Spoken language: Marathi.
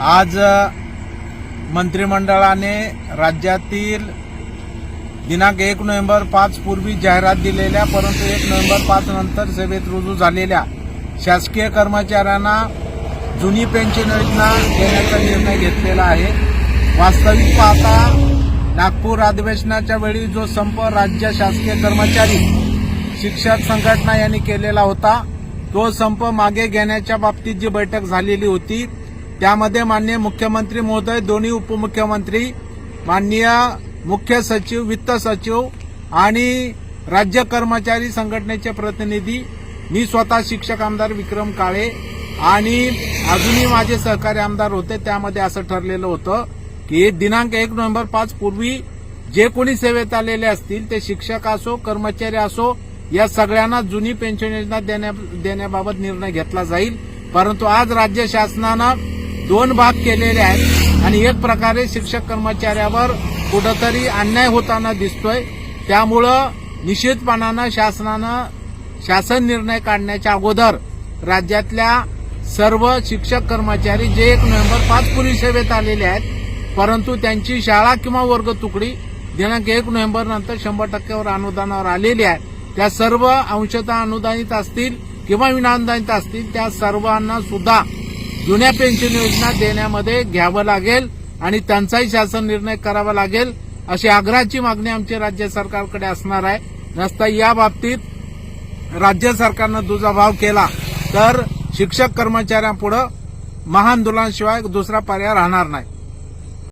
आज मंत्रिमंडळाने राज्यातील दिनांक एक नोव्हेंबर पाच पूर्वी जाहिरात दिलेल्या परंतु एक नोव्हेंबर पाच नंतर सेवेत रुजू झालेल्या शासकीय कर्मचाऱ्यांना जुनी पेन्शन योजना देण्याचा निर्णय घेतलेला आहे. वास्तविक पाहता नागपूर अधिवेशनाच्या वेळी जो संप राज्य शासकीय कर्मचारी शिक्षक संघटना यांनी केलेला होता तो संप मागे घेण्याच्या बाबतीत जी बैठक झालेली होती त्यामध्ये माननीय मुख्यमंत्री महोदय दोन्ही उपमुख्यमंत्री माननीय मुख्य सचिव वित्त सचिव आणि राज्य कर्मचारी संघटनेचे प्रतिनिधी मी स्वतः शिक्षक आमदार विक्रम काळे आणि अजूनही माझे सहकारी आमदार होते त्यामध्ये असं ठरलेलं होतं की दिनांक एक नोव्हेंबर पाच पूर्वी जे कोणी सेवेत आलेले असतील ते शिक्षक असो कर्मचारी असो या सगळ्यांना जुनी पेन्शन योजना देण्या देण्याबाबत निर्णय घेतला जाईल. परंतु आज राज्य शासनानं दोन भाग केलेले आहेत आणि एक प्रकारे शिक्षक कर्मचाऱ्यावर कुठंतरी अन्याय होताना दिसतोय. त्यामुळं निश्चितपणानं शासनानं शासन निर्णय काढण्याच्या अगोदर राज्यातल्या सर्व शिक्षक कर्मचारी जे एक नोव्हेंबर पाच पुरी सेवेत आलेले आहेत परंतु त्यांची शाळा किंवा वर्ग तुकडी दिनांक एक नोव्हेंबर नंतर शंभर टक्क्यावर अनुदानावर आलेली आहे. त्या सर्व अंशतः अनुदानित असतील किंवा विनाअनुदानित असतील त्या सर्वांना सुद्धा जुन्या पेन्शन योजना देण्यामध्ये घ्यावं लागेल आणि त्यांचाही शासन निर्णय करावा लागेल अशी आग्रहाची मागणी आमची राज्य सरकारकडे असणार आहे. नसता या बाबतीत राज्य सरकारनं दुजाभाव केला तर शिक्षक कर्मचाऱ्यांपुढे महाआंदोलनाशिवाय दुसरा पर्याय राहणार नाही.